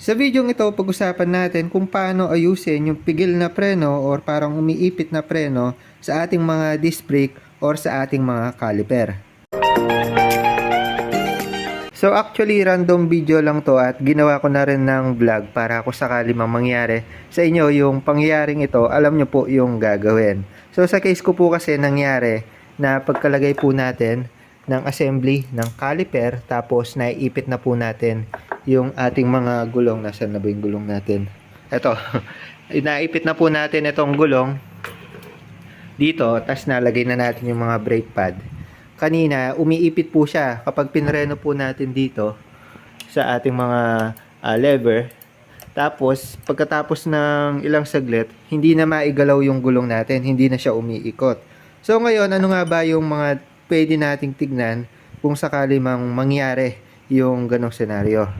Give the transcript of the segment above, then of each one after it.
Sa video ito, pag-usapan natin kung paano ayusin yung pigil na preno or parang umiipit na preno sa ating mga disc brake or sa ating mga caliper. So actually random video lang to at ginawa ko na rin ng vlog para kung sakali mang mangyari sa inyo yung pangyayaring ito, alam nyo po yung gagawin. So sa case ko po kasi nangyari na pagkalagay po natin ng assembly ng caliper tapos naiipit na po natin yung ating mga gulong. Nasaan na ba yung gulong natin? Ito. Naipit na po natin itong gulong dito tapos nalagay na natin yung mga brake pad kanina, umiipit po siya kapag pinreno po natin dito sa ating mga ah, lever. Tapos, pagkatapos ng ilang saglit, hindi na maigalaw yung gulong natin, hindi na siya umiikot. So ngayon, ano nga ba yung mga pwede nating tignan kung sakali mang mangyari yung ganong senaryo?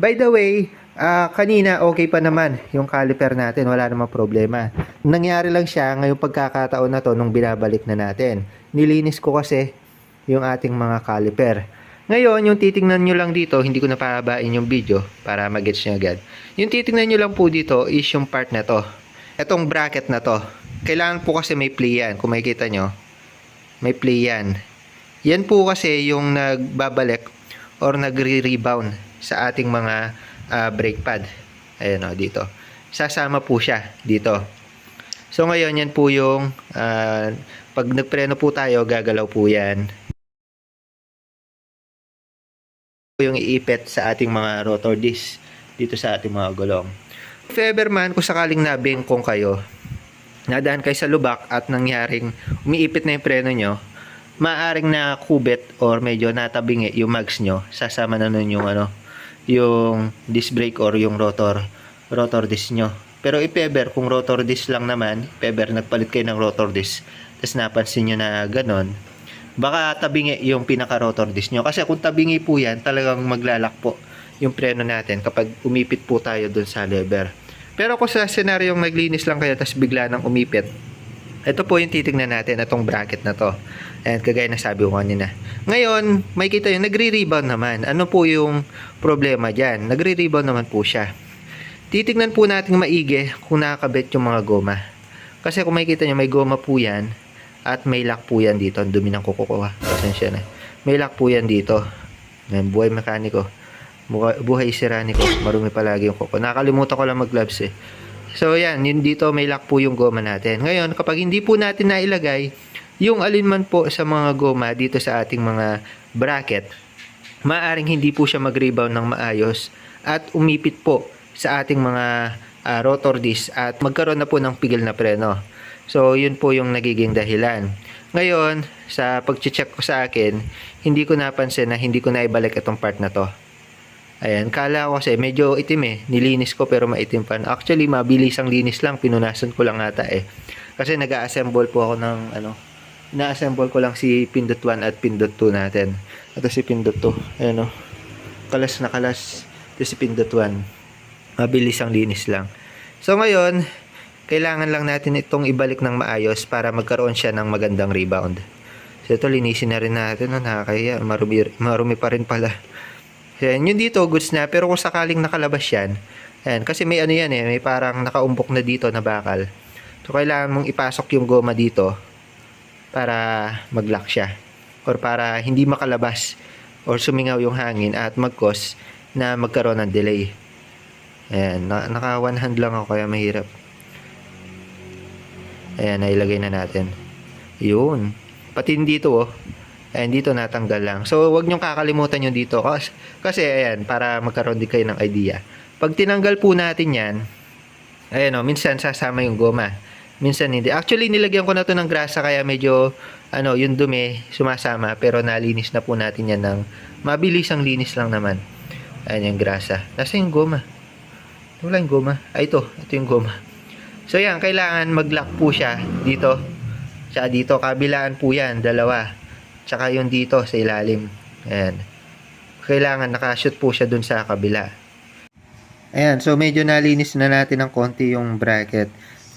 By the way, ah, kanina okay pa naman yung caliper natin, wala namang problema. Nangyari lang siya ngayong pagkakataon na to nung binabalik na natin. Nilinis ko kasi yung ating mga caliper. Ngayon, yung titingnan nyo lang dito, hindi ko na pahabain yung video para mag-gets nyo agad. Yung titingnan nyo lang po dito is yung part na to. Itong bracket na to. Kailangan po kasi may play yan. Kung makikita nyo, may play yan. Yan po kasi yung nagbabalik or nagre-rebound sa ating mga ah, brake pad. Ayan o, dito. Sasama po siya dito. So ngayon, yan po yung ah, pag nagpreno po tayo, gagalaw po yan yung iipit sa ating mga rotor disc dito sa ating mga gulong. If ever man, kung sakaling nabingkong kayo, nadaan kayo sa lubak at nangyaring umiipit na yung preno nyo, maaring na kubit or medyo natabingi yung mags nyo, sasama na nun yung ano, yung disc brake or yung rotor, rotor disc nyo. Pero if ever, kung rotor disc lang naman, if ever nagpalit kayo ng rotor disc, tapos napansin nyo na ganon, baka tabingi yung pinaka-rotor disc nyo. Kasi kung tabingi po yan, talagang maglalak po yung preno natin kapag umipit po tayo dun sa lever. Pero kung sa senaryong naglinis lang kayo tapos bigla nang umipit, ito po yung titignan natin, itong bracket na to. And kagaya na sabi ko kanina. Ngayon, may kita yung nagre-rebound naman. Ano po yung problema dyan? Nagre-rebound naman po siya. Titignan po natin maigi kung nakakabit yung mga goma. Kasi kung makikita nyo, may goma po yan at may lock po yan dito. Ang dumi ng kuko ko ha. Pasensya na. May lock po yan dito. Ngayon, buhay mekaniko. Buhay sirani ko. Marumi palagi yung kuko. Nakalimutan ko lang mag-gloves eh. So yan, yun dito may lock po yung goma natin. Ngayon, kapag hindi po natin nailagay yung alinman po sa mga goma dito sa ating mga bracket, maaring hindi po siya mag-rebound ng maayos at umipit po sa ating mga ah, rotor disc at magkaroon na po ng pigil na preno. So, yun po yung nagiging dahilan. Ngayon, sa pag-check ko sa akin, hindi ko napansin na hindi ko na ibalik itong part na to. Ayan, kala ko kasi medyo itim eh. Nilinis ko pero maitim pa. Actually, mabilis ang linis lang. Pinunasan ko lang ata eh. Kasi nag-assemble po ako ng ano, na-assemble ko lang si pindot 1 at pindot 2 natin. Ito si pindot 2. Ayan o. Kalas na kalas. Ito si pindot 1. Mabilis ang linis lang. So ngayon, kailangan lang natin itong ibalik ng maayos para magkaroon siya ng magandang rebound. So ito, linisin na rin natin. No? Nakakaya, marumi, marumi pa rin pala. Yan, yun dito, goods na. Pero kung sakaling nakalabas yan, yan, kasi may ano yan eh, may parang nakaumbok na dito na bakal. So, kailangan mong ipasok yung goma dito para mag-lock siya. Or para hindi makalabas or sumingaw yung hangin at mag-cause na magkaroon ng delay. Ayan, na, naka one hand lang ako kaya mahirap. Ayan, nailagay na natin. Yun. Pati dito oh. Ayan, dito natanggal lang. So, wag niyong kakalimutan yung dito. Kasi, kasi ayan, para magkaroon din kayo ng idea. Pag tinanggal po natin yan, ayan o, minsan sasama yung goma. Minsan hindi. Actually, nilagyan ko na to ng grasa kaya medyo, ano, yung dumi sumasama. Pero nalinis na po natin yan ng mabilis ang linis lang naman. Ayan yung grasa. Nasa yung goma? Wala yung goma. Ay, ito. Ito yung goma. So, yan. Kailangan mag-lock po siya dito. Tsaka dito. Kabilaan po yan. Dalawa. Tsaka yung dito sa ilalim. Ayan. Kailangan nakashoot po siya dun sa kabila. Ayan. So, medyo nalinis na natin ng konti yung bracket.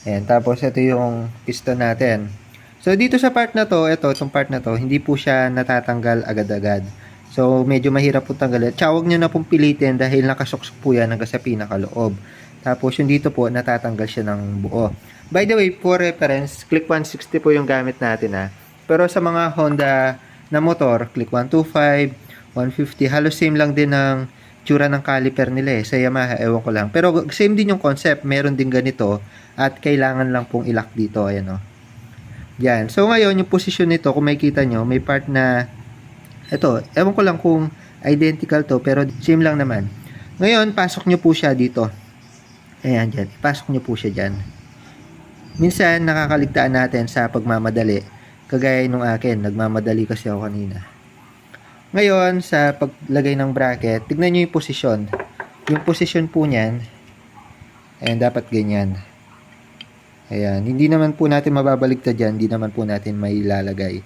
Ayan. Tapos, ito yung piston natin. So, dito sa part na to, ito, itong part na to, hindi po siya natatanggal agad-agad. So, medyo mahirap po tanggalin. Tsaka huwag nyo na pong pilitin dahil nakasuksok po yan hanggang sa pinakaloob. Tapos, yung dito po, natatanggal siya ng buo. By the way, for reference, click 160 po yung gamit natin ha. Pero sa mga Honda na motor, click 125, 150, halos same lang din ng tsura ng caliper nila eh. Sa Yamaha, ewan ko lang. Pero same din yung concept. Meron din ganito at kailangan lang pong ilak dito. Ayan o. Yan. So ngayon, yung posisyon nito, kung makikita nyo, may part na ito, ewan ko lang kung identical to, pero same lang naman. Ngayon, pasok nyo po siya dito. Ayan, dyan. Pasok nyo po siya dyan. Minsan, nakakaligtaan natin sa pagmamadali. Kagaya nung akin, nagmamadali kasi ako kanina. Ngayon, sa paglagay ng bracket, tignan nyo yung posisyon. Yung posisyon po niyan, ayan, dapat ganyan. Ayan, hindi naman po natin mababaligtad dyan, hindi naman po natin may ilalagay.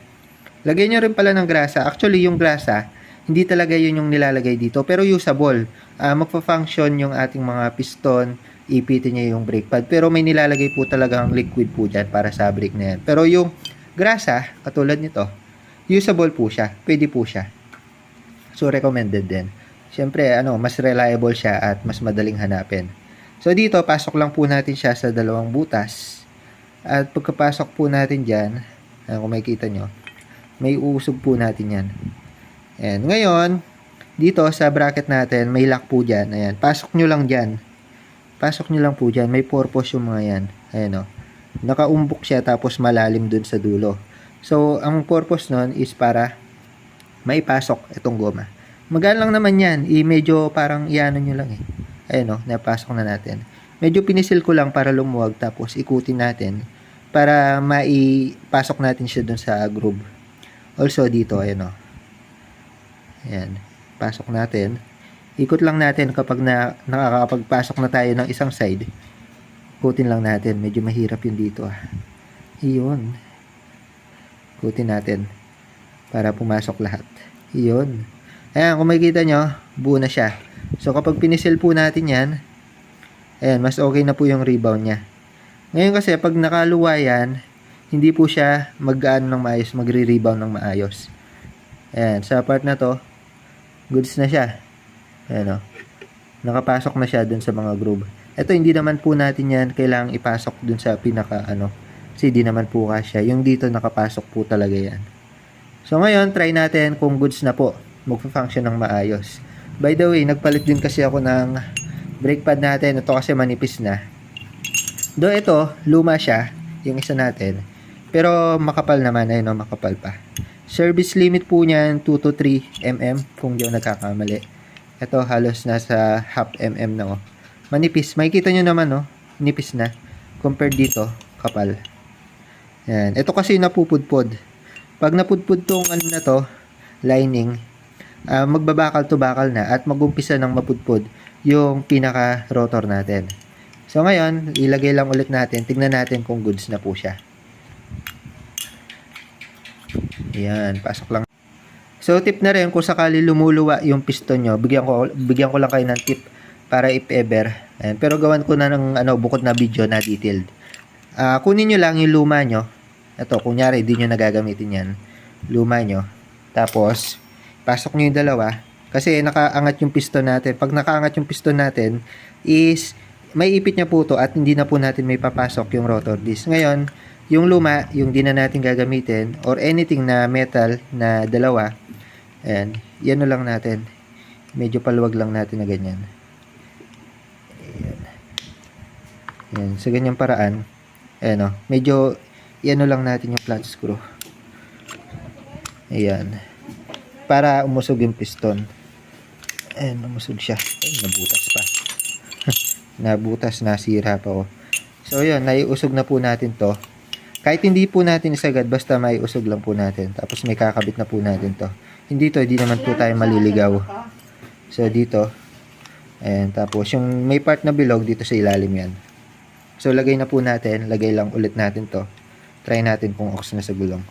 Lagay nyo rin pala ng grasa. Actually, yung grasa, hindi talaga yun yung nilalagay dito, pero usable. Ah, magpa-function yung ating mga piston, ipitin niya yung brake pad. Pero may nilalagay po talagang liquid po dyan para sa brake na yan. Pero yung grasa, katulad nito, usable po siya. Pwede po siya. So, recommended din. Siyempre, ano, mas reliable siya at mas madaling hanapin. So, dito, pasok lang po natin siya sa dalawang butas. At pagkapasok po natin dyan, ayan, kung makikita nyo, may uusog po natin yan. Ayan. Ngayon, dito sa bracket natin, may lock po dyan. Ayan. Pasok nyo lang dyan. Pasok nyo lang po dyan. May purpose yung mga yan. Ayan o. Nakaumbok siya tapos malalim dun sa dulo. So, ang purpose nun is para maipasok itong goma. Magaan lang naman yan. I, medyo parang iano nyo lang eh. Ayan o, napasok na natin. Medyo pinisil ko lang para lumuwag tapos ikutin natin para maipasok natin siya dun sa groove. Also dito, ayan o. Ayan. Pasok natin. Ikot lang natin kapag na, nakakapagpasok na tayo ng isang side. Ikutin lang natin. Medyo mahirap yun dito ah. Iyon. Ikutin natin. Para pumasok lahat. Iyon. Ayan, kung makikita nyo, buo na siya. So, kapag pinisil po natin yan, ayan, mas okay na po yung rebound niya. Ngayon kasi, pag nakaluwa yan, hindi po siya mag-ano ng maayos, magre-rebound ng maayos. Ayan, sa part na to, goods na siya. Ayan o. Nakapasok na siya dun sa mga groove. Ito, hindi naman po natin yan kailangang ipasok dun sa pinaka, ano, kasi di naman po kasya. Yung dito, nakapasok po talaga yan. So, ngayon, try natin kung goods na po. Magpa-function ng maayos. By the way, nagpalit din kasi ako ng brake pad natin. Ito kasi manipis na. Do ito, luma siya. Yung isa natin. Pero makapal naman. Ayun o, makapal pa. Service limit po niyan 2 to 3 mm kung di ako nagkakamali. Ito halos nasa half mm na oh. Manipis. Makikita nyo naman oh. Nipis na. Compared dito, kapal. Yan. Ito kasi napupudpod. Pag napudpud tong ano na to, lining, ah, magbabakal to bakal na at magumpisa ng mapudpod yung pinaka rotor natin. So ngayon, ilagay lang ulit natin. Tingnan natin kung goods na po siya. Ayan, pasok lang. So tip na rin kung sakali lumuluwa yung piston nyo, bigyan ko bigyan ko lang kayo ng tip para if ever. Ayan, pero gawan ko na ng ano bukod na video na detailed. Ah, kunin niyo lang yung luma nyo. Ito, kunyari di nyo nagagamitin yan. Luma nyo. Tapos pasok nyo yung dalawa kasi nakaangat yung piston natin. Pag nakaangat yung piston natin is may ipit niya po to at hindi na po natin may papasok yung rotor disc. Ngayon, yung luma, yung di na natin gagamitin or anything na metal na dalawa, ayan, yan na lang natin. Medyo paluwag lang natin na ganyan. Ayan. Ayan, sa ganyang paraan, ayan o, medyo, yan lang natin yung flat screw. Ayan. Para umusog yung piston. Ayan, umusog siya. Ay, nabutas pa. nabutas, nasira pa oh. So, yun, naiusog na po natin to. Kahit hindi po natin isagad, basta may usog lang po natin. Tapos may kakabit na po natin to. Hindi to, hindi naman po tayo maliligaw. So, dito. Ayan, tapos yung may part na bilog, dito sa ilalim yan. So, lagay na po natin. Lagay lang ulit natin to. Try natin kung ox na sa gulong.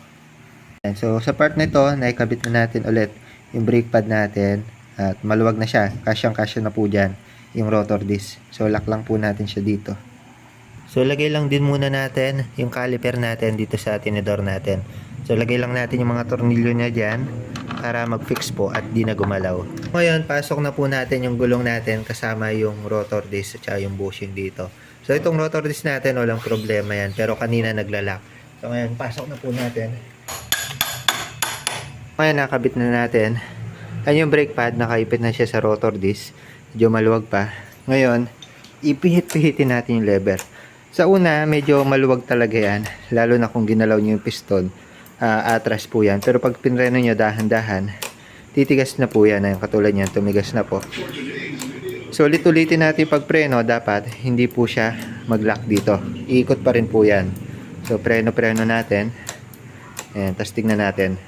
Ayan, so, sa part na ito, naikabit na natin ulit yung brake pad natin. At maluwag na siya. Kasyang-kasya na po dyan yung rotor disc. So, lock lang po natin siya dito. So, lagay lang din muna natin yung caliper natin dito sa tinidor natin. So, lagay lang natin yung mga tornilyo niya dyan. para mag-fix po at di na gumalaw. Ngayon, pasok na po natin yung gulong natin kasama yung rotor disc at yung bushing dito. So itong rotor disc natin, walang problema yan. Pero kanina naglalak. So ngayon, pasok na po natin. Ngayon, nakabit na natin. Ayan yung brake pad, nakaipit na siya sa rotor disc. Medyo maluwag pa. Ngayon, ipihit-pihitin natin yung lever. Sa una, medyo maluwag talaga yan. Lalo na kung ginalaw nyo yung piston. Ah, atras po yan. Pero pag pinreno nyo dahan-dahan, titigas na po yan. Ayun, katulad yan, tumigas na po. So, ulit-ulitin natin yung pagpreno. Dapat, hindi po siya mag-lock dito. Iikot pa rin po yan. So, preno-preno natin. Ayan, tapos tignan natin.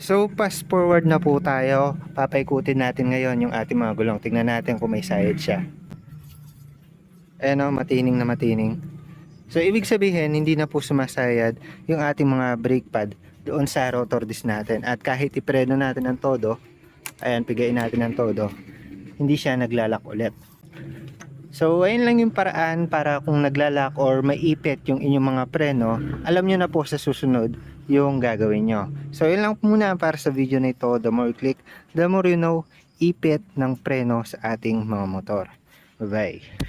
So, fast forward na po tayo. Papaikutin natin ngayon yung ating mga gulong. Tingnan natin kung may sayad siya. Ayan matining na matining. So, ibig sabihin, hindi na po sumasayad yung ating mga brake pad doon sa rotor disc natin. At kahit ipreno natin ng todo, ayan, pigain natin ng todo, hindi siya naglalak ulit. So, ayun lang yung paraan para kung naglalak or maipit yung inyong mga preno, alam nyo na po sa susunod yung gagawin nyo. So, yun lang muna para sa video na ito. The more you click, the more you know, ipit ng preno sa ating mga motor. Bye-bye.